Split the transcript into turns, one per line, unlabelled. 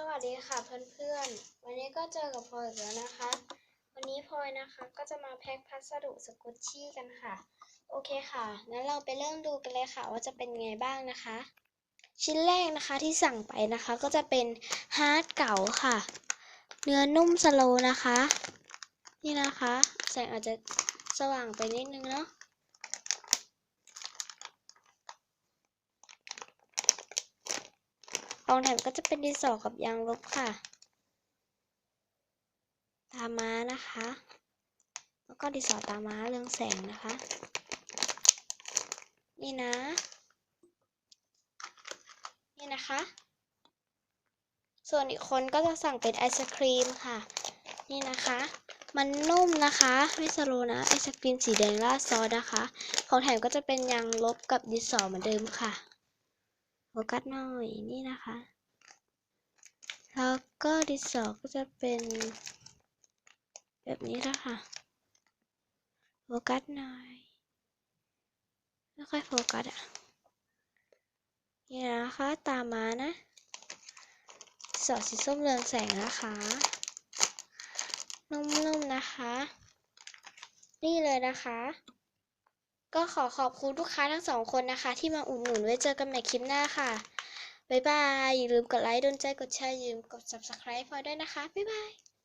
สวัสดีค่ะเพื่อนๆ วันนี้ก็เจอกับพลอยแล้วนะคะ วันนี้พลอยนะคะก็จะมาแพ็คพัสดุสกุชชี่กันค่ะ โอเคค่ะ งั้นเราไปเริ่มดูกันเลยค่ะว่าจะเป็นไงบ้างนะคะ ชิ้นแรกนะคะที่สั่งไปนะคะก็จะเป็นฮาร์ดเก่าค่ะ เนื้อนุ่มสโลนะคะ นี่นะคะ แสงอาจจะสว่างไปนิดนึงเนาะ ของแถมก็จะเป็นดินสอกับยางลบค่ะ ตาม้านะคะ แล้วก็ดินสอตาม้าเรืองแสงนะคะ นี่นะ นี่นะคะ ส่วนอีกคนก็จะสั่งเป็นไอศครีมค่ะ นี่นะคะ มันนุ่มนะคะไม่สโลนะไอศครีมสีแดงราดซอสนะคะ ของแถมก็จะเป็นยางลบกับดินสอเหมือนเดิมค่ะ โฟกัสหน่อยนี่นะคะ แล้วก็ดิสอก็จะเป็นแบบนี้แล้วค่ะ โฟกัสหน่อย ไม่ค่อยโฟกัสอะ นี่นะคะ ตามมานะสอดสีส้มเรืองแสงนะคะ นุ่มๆนะคะ นี่เลยนะคะ ก็ขอขอบคุณลูกค้าทั้งสองคนนะคะ ที่มาอุดหนุนไว้เจอกันใหม่คลิปหน้าค่ะ บ๊ายบาย อย่าลืมกดไลค์โดนใจกดแชร์อย่าลืมกด subscribe พลอด้วยนะคะ บ๊ายบาย